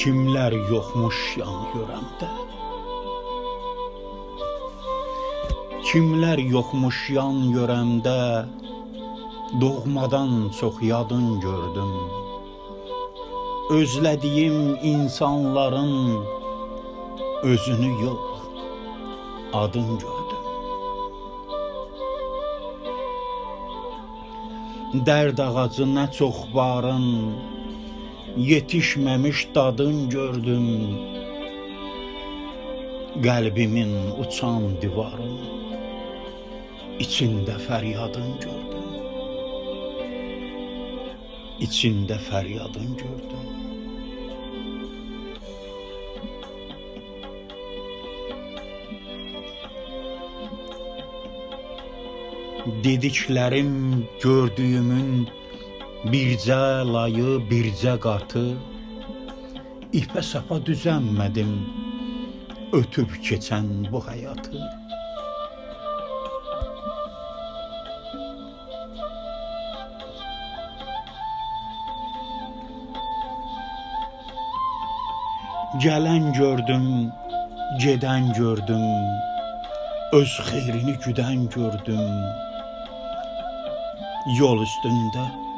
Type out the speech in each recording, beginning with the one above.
Kimlər yoxmuş yan yörəmdə Kimlər yoxmuş yan yörəmdə Doğmadan çox yadın gördüm. Özlədiyim insanların özünü yox adın gördüm. Dərd ağacı nə çox barın Yetişməmiş dadın gördüm. Qəlbimin uçan divarın içində fəryadın gördüm. İçində fəryadın gördüm. Dediklərim gördüyümün bircə layı, bircə qatı. İpə sapa düzənmədim ötüb keçən bu həyatı. Gələn gördüm, gedən gördüm Öz xeyrini güdən gördüm. Yol üstündə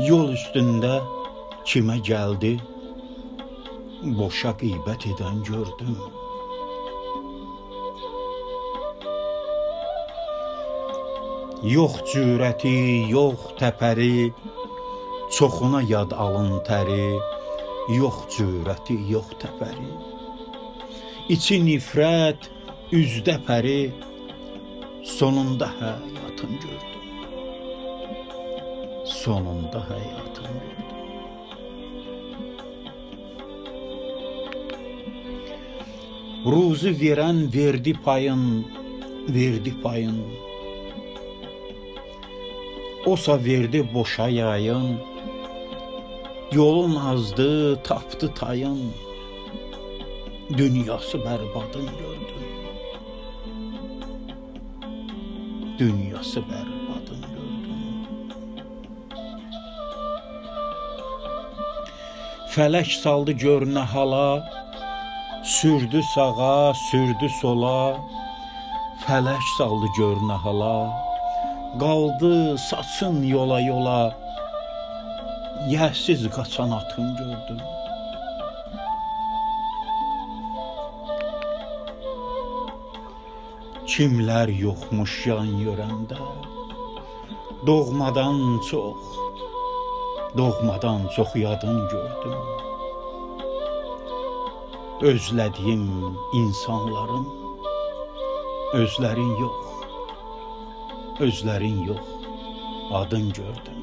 Yol üstündə kimə gəldi Boşa qeybət edən gördüm. Yox cürəti, yox təpəri Çoxuna yad alın təri Yox cürəti, yox təpəri. İçi nifrət, üzdə pəri Sonunda həyatın gördüm Sonunda həyatın gördüm Ruzu verən verdi payın, verdi payın. Osa verdi boşa yayın. Yolun azdı, tapdı tayın. Dünyası bərbadın gördüm. Dünyası bərbadın Fələk saldı görünə hala, Sürdü sağa, sürdü sola, Fələk saldı görünə hala, Qaldı saçın yola yola, Yəhsiz qaçan atın gördüm. Kimlər yoxmuş yan yörəmdə, Doğmadan çox, doğmadan çox yadın gördüm. Özlədiyim insanların özlərin yox, özlərin yox, adın gördüm.